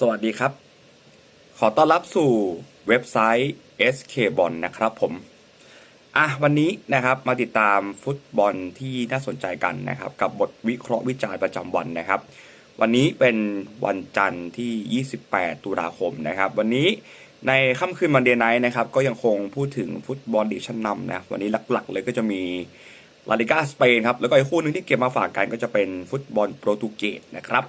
สวัสดีครับ ขอต้อนรับสู่เว็บไซต์ SK b o l นะครับผม อะวันนี้นะครับมาติดตามฟุตบอลที่น่าสนใจกันนะครับ กับบทวิเคราะห์วิจารณ์ประจำวันนะครับ วันนี้เป็นวันจันทร์ที่ 28 ตุลาคมนะครับ วันนี้ในค่ำคืนมันเดย์ไนท์นะครับ ก็ยังคงพูดถึงฟุตบอลดิชั่นนำนะวันนี้หลักๆ เลยก็จะมีลาลิก้าสเปนครับ แล้วก็อีกคู่หนึ่งที่เก็บมาฝากกันก็จะเป็นฟุตบอลโปรตุเกสนะครับ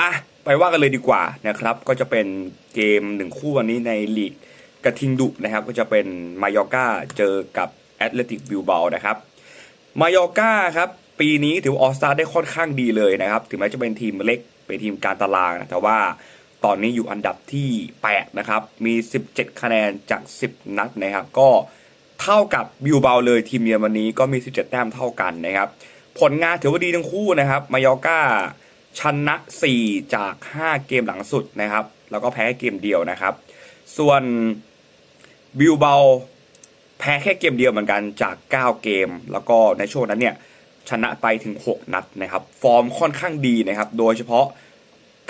อะ ไปว่ากันเลยดีกว่านะครับ ก็จะเป็นเกมหนึ่งคู่วันนี้ในลีกกระทิงดุนะครับ ก็จะเป็นมายอร์กาเจอกับแอตเลติกบิลเบานะครับมายอร์กาครับปีนี้ถือออสตาได้ค่อนข้างดีเลยนะครับ ถึงแม้จะเป็นทีมเล็กเป็นทีมการตารางนะแต่ว่าตอนนี้อยู่อันดับที่ 8 นะครับ มี 17 คะแนนจาก 10 นัดนะครับ ก็เท่ากับบิลเบาเลยทีมเยอนวันนี้ก็มี 17 แต้มเท่ากันนะครับ ผลงานถือว่าดีทั้งคู่นะครับ มายอร์กา ชนะ 4 จาก 5 เกมหลังสุดนะครับ แล้วก็แพ้เกมเดียวนะครับ ส่วนบิลเบาแพ้แค่เกมเดียวเหมือนกันจาก 9 เกม แล้วก็ในช่วงนั้นเนี่ยชนะไปถึง 6 นัดนะครับ ฟอร์มค่อนข้างดีนะครับ โดยเฉพาะ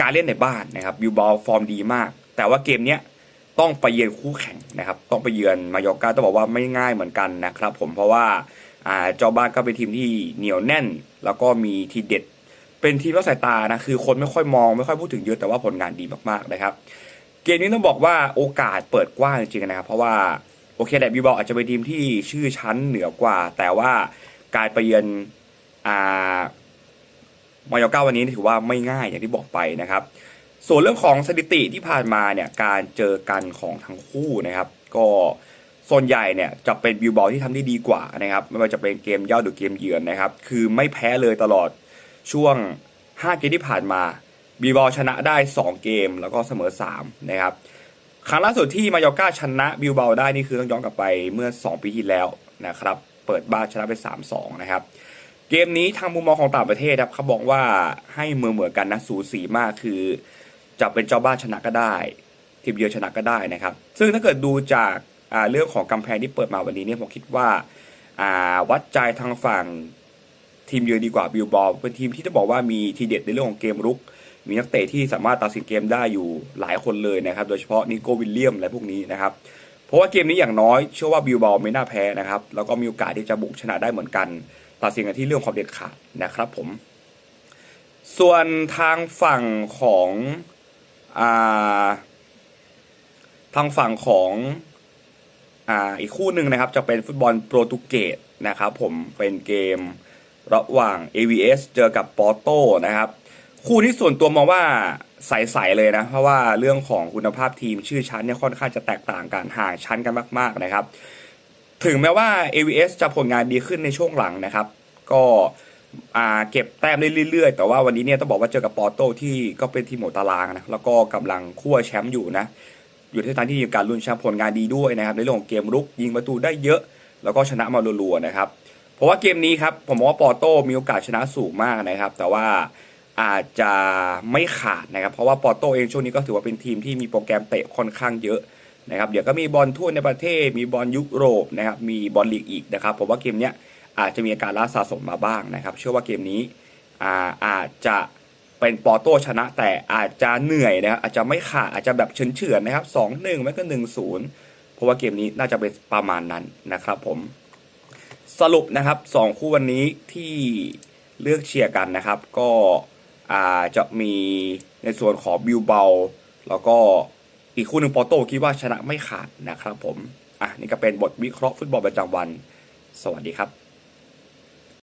การเล่นในบ้านนะครับบิลเบาฟอร์มดีมาก แต่ว่าเกมเนี้ยต้องไปเยือนคู่แข่งนะครับ ต้องไปเยือนมายอร์กาต้องบอกว่าไม่ง่ายเหมือนกันนะครับ ผมเพราะว่าเจ้าบ้านก็เป็นทีมที่เหนียวแน่น แล้วก็มีทีเด็ด เป็นทีมละสายตานะคือคนไม่ค่อยมองไม่ค่อยพูดถึงเยอะแต่ว่าผลงานดีมากๆนะครับ เกมนี้ต้องบอกว่าโอกาสเปิดกว้างจริงๆนะครับ เพราะว่าโอเคแหละบิวบอลอาจจะเป็นทีมที่ชื่อชั้นเหนือกว่า แต่ว่าการไปเยือนอ่ามายอร์กาวันนี้ถือว่าไม่ง่ายอย่างที่บอกไปนะครับ ส่วนเรื่องของสถิติที่ผ่านมาเนี่ยการเจอกันของทั้งคู่นะครับ ก็ส่วนใหญ่เนี่ยจะเป็นบิวบอลที่ทำได้ดีกว่านะครับ ไม่ว่าจะเป็นเกมเย่าหรือเกมเยือนนะครับ คือไม่แพ้เลยตลอด ช่วง 5 เกมที่ผ่านมาบีบอลชนะได้ 2 เกมแล้วก็เสมอ 3 นะครับ ครั้งล่าสุดที่มายอร์กาชนะบิลเบาได้นี่คือต้องย้อนกลับไปเมื่อ 2 ปีที่แล้วนะครับ เปิดบ้านชนะไป 3-2 นะครับ เกมนี้ทางมุมมองของต่างประเทศครับเขาบอกว่าให้เมือเหมือนกันนะสูสีมากคือจะเป็นเจ้าบ้านชนะก็ได้ ทีมเยือนชนะก็ได้นะครับ ซึ่งถ้าเกิดดูจากเรื่องของกำแพงที่เปิดมาวันนี้เนี่ยผมคิดว่าวัดใจทางฝั่ง ทีมเยือนดีกว่าบิลบอลเป็นทีมที่จะบอกว่ามีทีเด็ดในเรื่องของเกมรุก มีนักเตะที่สามารถตัดสินเกมได้อยู่หลายคนเลยนะครับ โดยเฉพาะนิโก้วิลเลียมอะพวกนี้นะครับเพราะว่าเกมนี้อย่างน้อยเชื่อว่าบิลบอลไม่น่าแพ้นะครับแล้วก็มีโอกาสที่จะบุกชนะได้เหมือนกัน ตัดสินกันที่เรื่องความเด็ดขาดนะครับผม ส่วนทางฝั่งของอ่าทางฝั่งของอ่าอีกคู่หนึ่งนะครับจะเป็นฟุตบอลโปรตุเกสนะครับผมเป็นเกม ระหว่าง AVS เจอกับปอโตนะครับคู่นี้ส่วนตัวมองว่าใสๆเลยนะ เพราะว่าเรื่องของคุณภาพทีมชื่อชั้นเนี่ยค่อนข้างจะแตกต่างกันห่างชั้นกันมาก ๆนะครับ ถึงแม้ว่า AVS จะผลงานดีขึ้นในช่วงหลังนะครับ ก็เก็บแต้มได้เรื่อยๆ แต่ว่าวันนี้เนี่ยต้องบอกว่าเจอกับปอโตที่ก็เป็นทีมหัวตารางนะแล้วก็กำลังคั่วแชมป์อยู่นะอยู่ที่ทางที่มีการลุ้นแชมป์ผลงานดีด้วยนะครับในเรื่องของเกมรุกยิงประตูได้เยอะ แล้วก็ชนะมารัวๆนะครับ เพราะว่าเกมนี้ครับผมว่าปอร์โตมีโอกาสชนะสูงมากนะครับ แต่ว่าอาจจะไม่ขาดนะครับ เพราะว่าปอร์โตเองช่วงนี้ก็ถือว่าเป็นทีมที่มีโปรแกรมเตะค่อนข้างเยอะนะครับเดี๋ยวก็มีบอลทั่วในประเทศ มีบอลยุโรปนะครับมีบอลลีกอีกนะครับผมว่าเกมเนี้ยอาจจะมีอาการล้าสะสมมาบ้างนะครับ เชื่อว่าเกมนี้อาอาจจะเป็นปอร์โตชนะ แต่อาจจะเหนื่อยนะครับอาจจะไม่ขาดอาจจะแบบเฉือนนะครับสองหนึ่งไม่ก็หนึ่งศูนย์เพราะว่าเกมนี้น่าจะเป็นประมาณนั้นนะครับผม สรุปนะครับสองคู่วันนี้ที่เลือกเชียร์กันนะครับ ก็จะมีในส่วนของบิวเบลแล้วก็อีกคู่หนึ่งปอโต้คิดว่าชนะไม่ขาดนะครับผม อะ นี่ก็เป็นบทวิเคราะห์ฟุตบอลประจำวัน สวัสดีครับ